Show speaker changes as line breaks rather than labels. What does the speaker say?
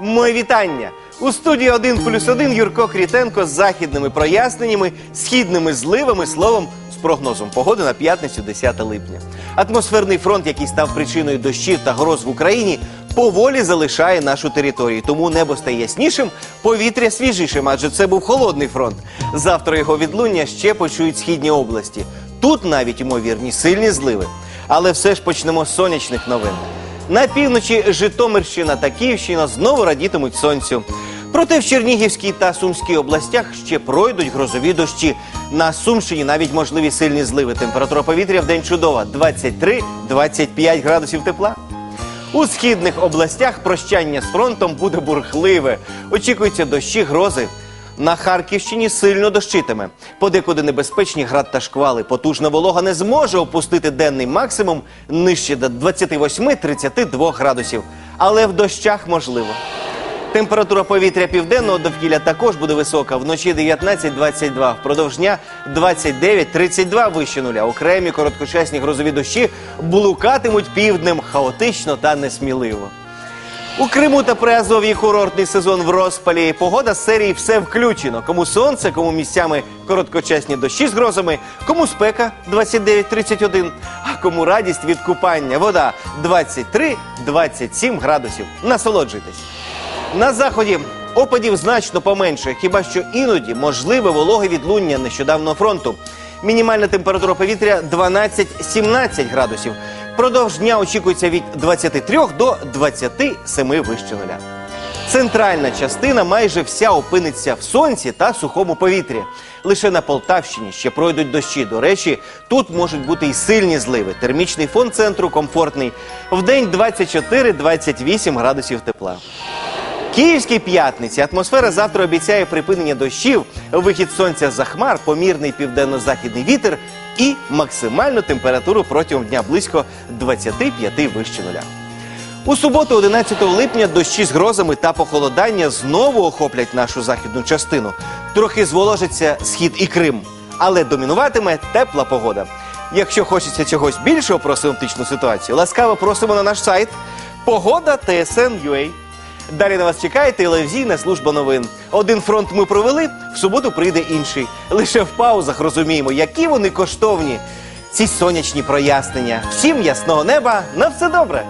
Мої вітання! У студії 1 плюс 1 Юрко Крітенко з західними проясненнями, східними зливами, словом, з прогнозом погоди на п'ятницю 10 липня. Атмосферний фронт, який став причиною дощів та гроз в Україні, поволі залишає нашу територію. Тому небо стає яснішим, повітря свіжішим, адже це був холодний фронт. Завтра його відлуння ще почують східні області. Тут навіть ймовірні сильні зливи. Але все ж почнемо з сонячних новин. На півночі Житомирщина та Київщина знову радітимуть сонцю. Проте в Чернігівській та Сумській областях ще пройдуть грозові дощі. На Сумщині навіть можливі сильні зливи. Температура повітря в день чудова 23-25 градусів тепла. У східних областях прощання з фронтом буде бурхливе. Очікуються дощі, грози. На Харківщині сильно дощитиме. Подекуди небезпечні град та шквали. Потужна волога не зможе опустити денний максимум нижче до 28-32 градусів. Але в дощах можливо. Температура повітря південного довкілля також буде висока. Вночі 19-22, впродовж дня 29-32 вище нуля. Окремі короткочасні грозові дощі блукатимуть півднем хаотично та несміливо. У Криму та Приазов'ї курортний сезон в розпалі. Погода з серії все включено. Кому сонце, кому місцями короткочасні дощі з грозами, кому спека 29-31, а кому радість від купання. Вода 23-27 градусів. Насолоджуйтесь. На заході опадів значно поменше, хіба що іноді можливе вологе відлуння нещодавнього фронту. Мінімальна температура повітря 12-17 градусів. Продовж дня очікується від 23 до 27 вище нуля. Центральна частина майже вся опиниться в сонці та сухому повітрі. Лише на Полтавщині ще пройдуть дощі. До речі, тут можуть бути і сильні зливи. Термічний фон центру комфортний. Вдень 24-28 градусів тепла. Київській п'ятниці атмосфера завтра обіцяє припинення дощів, вихід сонця за хмар, помірний південно-західний вітер і максимальну температуру протягом дня близько 25 вище нуля. У суботу, 11 липня, дощі з грозами та похолодання знову охоплять нашу західну частину. Трохи зволожиться схід і Крим, але домінуватиме тепла погода. Якщо хочеться чогось більшого про синоптичну ситуацію, ласкаво просимо на наш сайт Погода ТСН.UA. Далі на вас чекає телевізійна служба новин. Один фронт ми провели, в суботу прийде інший. Лише в паузах розуміємо, які вони коштовні. Ці сонячні прояснення. Всім ясного неба, на все добре!